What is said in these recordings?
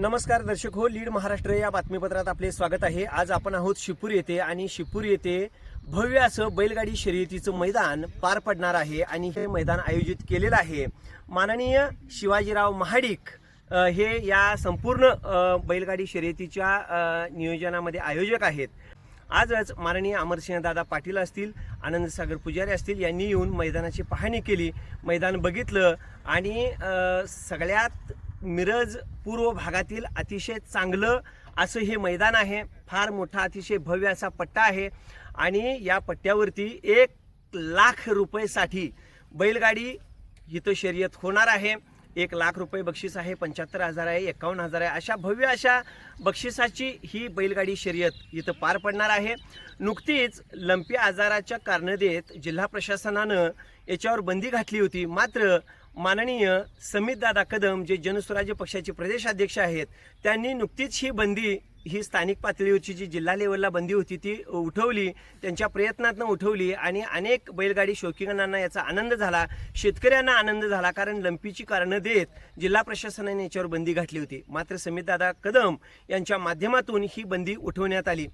नमस्कार दर्शक हो लीड महाराष्ट्र या बातमीपत्रात आपले स्वागत आहे. आज आपण आहोत शिपूर येथे आणि शिपूर येथे भव्य असं बैलगाडी शर्यतीचं मैदान पार पडणार आहे आणि हे मैदान आयोजित केलेलं आहे. माननीय शिवाजीराव महाडिक हे या संपूर्ण बैलगाडी शर्यतीच्या नियोजनामध्ये आयोजक आहेत. आजच माननीय अमरसिंह दादा पाटील असतील आनंदसागर पुजारी असतील यांनी येऊन मैदानाची पाहणी केली मैदान बघितलं आणि सगळ्यात मिरज पूर्व भागातील अतिशय चांगलं असं हे मैदान आहे. फार मोठा अतिशय भव्य असा पट्टा आहे. आणि या पट्ट्यावरती एक लाख रुपयेसाठी बैलगाडी इथं शर्यत होणार आहे. एक लाख रुपये बक्षीस आहे पंच्याहत्तर हजार आहे एकावन्न हजार आहे. अशा भव्य अशा बक्षिसाची ही बैलगाडी शर्यत इथं पार पडणार आहे. नुकतीच लंपी आजाराच्या कारण देत जिल्हा प्रशासनानं याच्यावर बंदी घातली होती. मात्र माननीय समितदादा कदम जे जनस्वराज्य पक्षाचे प्रदेशाध्यक्ष आहेत त्यांनी नुकतीच ही बंदी ही स्थानिक पातळीवरची जी जिल्हा लेवलला बंदी होती ती उठवली त्यांच्या प्रयत्नातनं उठवली आणि अनेक बैलगाडी शौकीनांना याचा आनंद झाला शेतकऱ्यांना आनंद झाला कारण लंपीची कारणं देत जिल्हा प्रशासनाने याच्यावर बंदी घातली होती. मात्र समितदादा कदम यांच्या माध्यमातून ही बंदी उठवण्यात आली.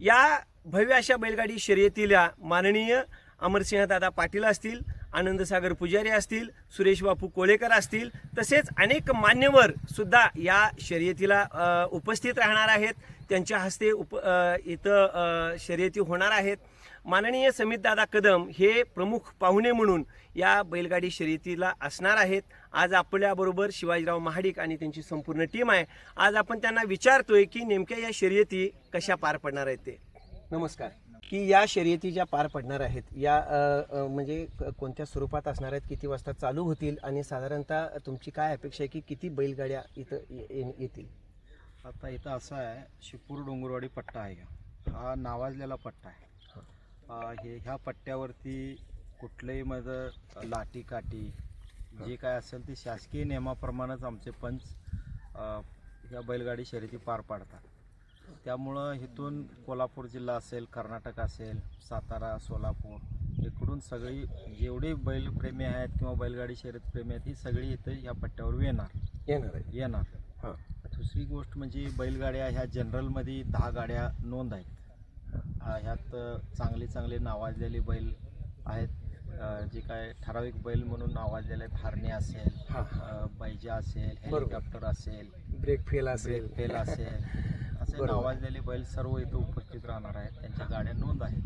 या भव्य अशा बैलगाडी शर्यतीला माननीय अमरसिंहदादा पाटील असतील आनंदसागर पुजारी असतील सुरेश बापू कोळेकर असतील तसेच अनेक मान्यवर सुद्धा या शर्यतीला उपस्थित राहणार आहेत. त्यांच्या हस्ते उप इथं शर्यती होणार आहेत. माननीय समितदादा कदम हे प्रमुख पाहुणे म्हणून या बैलगाडी शर्यतीला असणार आहेत. आज आपल्याबरोबर शिवाजीराव महाडिक आणि त्यांची संपूर्ण टीम आहे. आज आपण त्यांना विचारतोय की नेमक्या या शर्यती कशा पार पडणार आहेत ते. नमस्कार. की या शर्यती ज्या पार पडणार आहेत या म्हणजे कोणत्या स्वरूपात असणार आहेत किती वाजता चालू होतील आणि साधारणतः तुमची काय अपेक्षा आहे की किती बैलगाड्या इथं येतील? आता इथं असं आहे शिपूर डोंगरवाडी पट्टा आहे हा नावाजलेला पट्टा आहे. हे. ह्या पट्ट्यावरती कुठलंही माझं लाठी काठी जे काय असेल ते शासकीय नियमाप्रमाणेच आमचे पंच ह्या बैलगाडी शर्यती पार पाडतात. त्यामुळं इथून कोल्हापूर जिल्हा असेल कर्नाटक असेल सातारा सोलापूर इकडून सगळी जेवढी बैलप्रेमी आहेत किंवा बैलगाडी शर्यत प्रेमी आहेत ही सगळी इथं ह्या पट्ट्यावर येणार. येणार आहे. येणार. हां. दुसरी गोष्ट म्हणजे बैलगाड्या ह्या जनरलमध्ये दहा गाड्या नोंद आहेत. ह्यात चांगले चांगले नावाजलेले बैल आहेत. जे काय ठराविक बैल म्हणून नावाजलेले आहेत. हारणे असेल बैजा असेल. हेलिकॉप्टर असेल ब्रेक फेल असेल. फेल असेल असे. नावाजलेले बैल सर्व इथं उपस्थित राहणार आहेत. त्यांच्या गाड्या नोंद आहेत.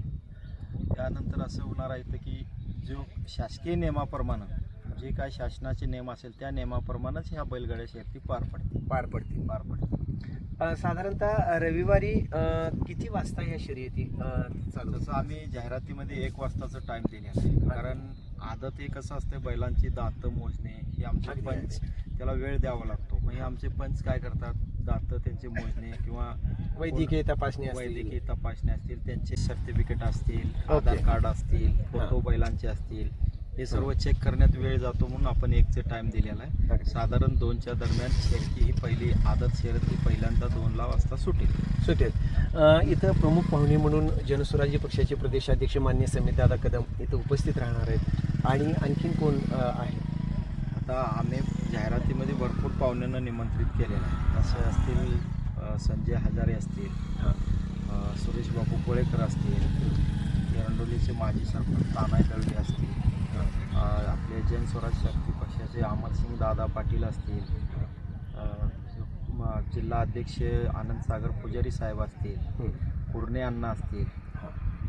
त्यानंतर असं होणार आहे इथं की जो शासकीय नियमाप्रमाणे जे काय शासनाचे नियम असेल त्या नियमाप्रमाणेच ह्या बैलगाड्या शर्यती पार पडतील. पार पडतील. पार पडतील. साधारणतः रविवारी किती वाजता या शर्यती तसं आम्ही जाहिरातीमध्ये एक वाजताचं टाइम दिलेला आहे. कारण आदत हे कसं असते बैलांची दातं मोजणे हे आमचे पंच त्याला वेळ द्यावा लागतो. मग हे आमचे पंच काय करतात? दातं त्यांचे मोजणे किंवा वैद्यकीय तपासणी. वैद्यकीय तपासणी असतील त्यांचे सर्टिफिकेट असतील. आधार कार्ड असतील फोटो बैलांचे असतील हे सर्व चेक करण्यात वेळ जातो म्हणून आपण एकचे टाइम दिलेला आहे. साधारण दोनच्या दरम्यान शर्यती ही पहिली आदत शर्यत ही पहिल्यांदा दोनला वाजता सुटेल. सुटेल. इथं प्रमुख पाहुणे म्हणून जनस्वराज्य पक्षाचे प्रदेशाध्यक्ष मान्य समितदादा कदम इथं उपस्थित राहणार आहेत. आणि आणखीन कोण आहे? आता आम्ही जाहिरातीमध्ये भरपूर पाहुण्यांना निमंत्रित केलेलं आहे. असे असतील. संजय हजारे असतील. सुरेश बापू कोळेकर असतील. एरंडोलीचे माजी सरपंच तानाय दळवे असतील. आपले जन स्वराज शक्ती पक्षाचे अमरसिंग दादा पाटील असतील. जिल्हा अध्यक्ष आनंद सागर पुजारी साहेब असतील. पूर्णे अण्णा असतील.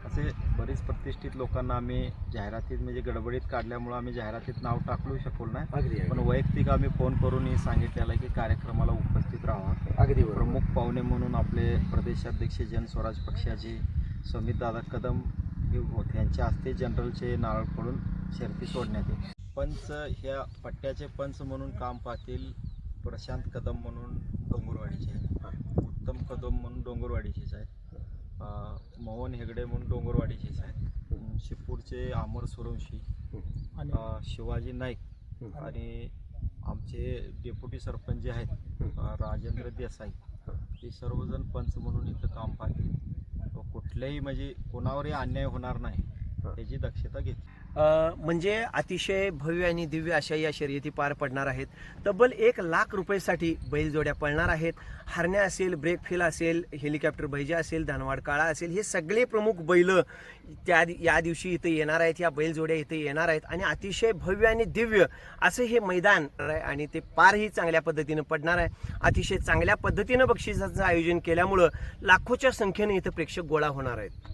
असे बरेच प्रतिष्ठित लोकांना आम्ही जाहिरातीत म्हणजे गडबडीत काढल्यामुळं आम्ही जाहिरातीत नाव टाकलू शकलो नाही. पण वैयक्तिक आम्ही फोन करून हे सांगितलेलं आहे की कार्यक्रमाला उपस्थित राहा. अगदी प्रमुख पाहुणे म्हणून आपले प्रदेशाध्यक्ष जनस्वराज पक्षाचे समित दादा कदम हे होते यांच्या हस्ते जनरलचे नारळ फोडून शर्ती सोडण्यात येईल पंच ह्या पट्ट्याचे पंच म्हणून काम पाहतील प्रशांत कदम म्हणून डोंगरवाडीचे. आहेत उत्तम कदम म्हणून डोंगरवाडीचेच आहेत. मोहन हेगडे म्हणून डोंगरवाडीचेच आहेत. शिपूरचे अमर सुरवशी शिवाजी नाईक आणि आमचे डेप्युटी सरपंच जे आहेत राजेंद्र देसाई हे सर्वजण पंच म्हणून इथं काम पाहतील. कुठल्याही म्हणजे कोणावरही अन्याय होणार नाही त्याची दक्षता घेतील. म्हणजे अतिशय भव्य आणि दिव्य अशा या शर्यती पार पडणार आहेत. तब्बल एक लाख रुपयेसाठी बैलजोड्या पळणार आहेत. हरण्या असेल ब्रेक फेल असेल हेलिकॉप्टर बैजा असेल धनवाड काळा असेल हे सगळे प्रमुख बैल त्या या दिवशी इथे येणार आहेत या बैलजोड्या इथे येणार आहेत आणि अतिशय भव्य आणि दिव्य असं हे मैदान आहे आणि ते पारही चांगल्या पद्धतीनं पडणार आहे. अतिशय चांगल्या पद्धतीनं बक्षिसाचं आयोजन केल्यामुळं लाखोच्या संख्येने इथं प्रेक्षक गोळा होणार आहेत.